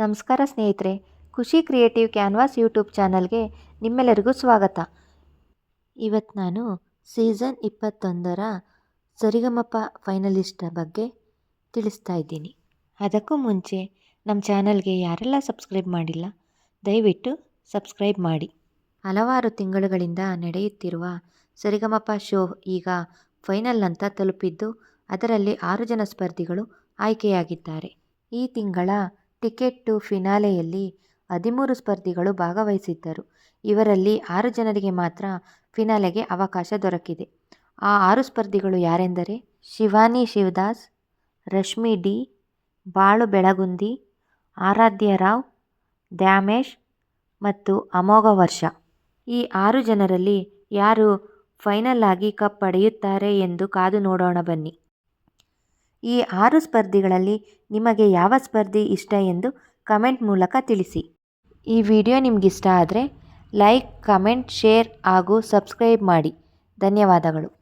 ನಮಸ್ಕಾರ ಸ್ನೇಹಿತರೆ, ಖುಷಿ ಕ್ರಿಯೇಟಿವ್ ಕ್ಯಾನ್ವಾಸ್ ಯೂಟ್ಯೂಬ್ ಚಾನಲ್ಗೆ ನಿಮ್ಮೆಲ್ಲರಿಗೂ ಸ್ವಾಗತ. ಇವತ್ತು ನಾನು ಸೀಸನ್ ಇಪ್ಪತ್ತೊಂದರ ಸರಿಗಮಪ ಫೈನಲಿಸ್ಟ್ ಬಗ್ಗೆ ತಿಳಿಸ್ತಾ ಇದ್ದೀನಿ. ಅದಕ್ಕೂ ಮುಂಚೆ ನಮ್ಮ ಚಾನಲ್ಗೆ ಯಾರೆಲ್ಲ ಸಬ್ಸ್ಕ್ರೈಬ್ ಮಾಡಿಲ್ಲ, ದಯವಿಟ್ಟು ಸಬ್ಸ್ಕ್ರೈಬ್ ಮಾಡಿ. ಹಲವಾರು ತಿಂಗಳುಗಳಿಂದ ನಡೆಯುತ್ತಿರುವ ಸರಿಗಮಪ ಶೋ ಈಗ ಫೈನಲ್ ಅಂತ ತಲುಪಿದ್ದು, ಅದರಲ್ಲಿ ಆರು ಜನ ಸ್ಪರ್ಧಿಗಳು ಆಯ್ಕೆಯಾಗಿದ್ದಾರೆ. ಈ ತಿಂಗಳ ಟಿಕೆಟ್ ಟು ಫಿನಾಲೆಯಲ್ಲಿ ಹದಿಮೂರು ಸ್ಪರ್ಧಿಗಳು ಭಾಗವಹಿಸಿದ್ದರು. ಇವರಲ್ಲಿ ಆರು ಜನರಿಗೆ ಮಾತ್ರ ಫಿನಾಲೆಗೆ ಅವಕಾಶ ದೊರಕಿದೆ. ಆ ಆರು ಸ್ಪರ್ಧಿಗಳು ಯಾರೆಂದರೆ ಶಿವಾನಿ ಶಿವದಾಸ್, ರಶ್ಮಿ ಡಿ, ಬಾಳು ಬೆಳಗುಂದಿ, ಆರಾಧ್ಯ ರಾವ್, ದ್ಯಾಮೇಶ್ ಮತ್ತು ಅಮೋಘ ವರ್ಷ. ಈ ಆರು ಜನರಲ್ಲಿ ಯಾರು ಫೈನಲ್ ಆಗಿ ಕಪ್ ಪಡೆಯುತ್ತಾರೆ ಎಂದು ಕಾದು ನೋಡೋಣ ಬನ್ನಿ. ಈ ಆರು ಸ್ಪರ್ಧಿಗಳಲ್ಲಿ ನಿಮಗೆ ಯಾವ ಸ್ಪರ್ಧಿ ಇಷ್ಟ ಎಂದು ಕಮೆಂಟ್ ಮೂಲಕ ತಿಳಿಸಿ. ಈ ವಿಡಿಯೋ ನಿಮಗಿಷ್ಟ ಆದರೆ ಲೈಕ್, ಕಮೆಂಟ್, ಶೇರ್ ಹಾಗೂ ಸಬ್ಸ್ಕ್ರೈಬ್ ಮಾಡಿ. ಧನ್ಯವಾದಗಳು.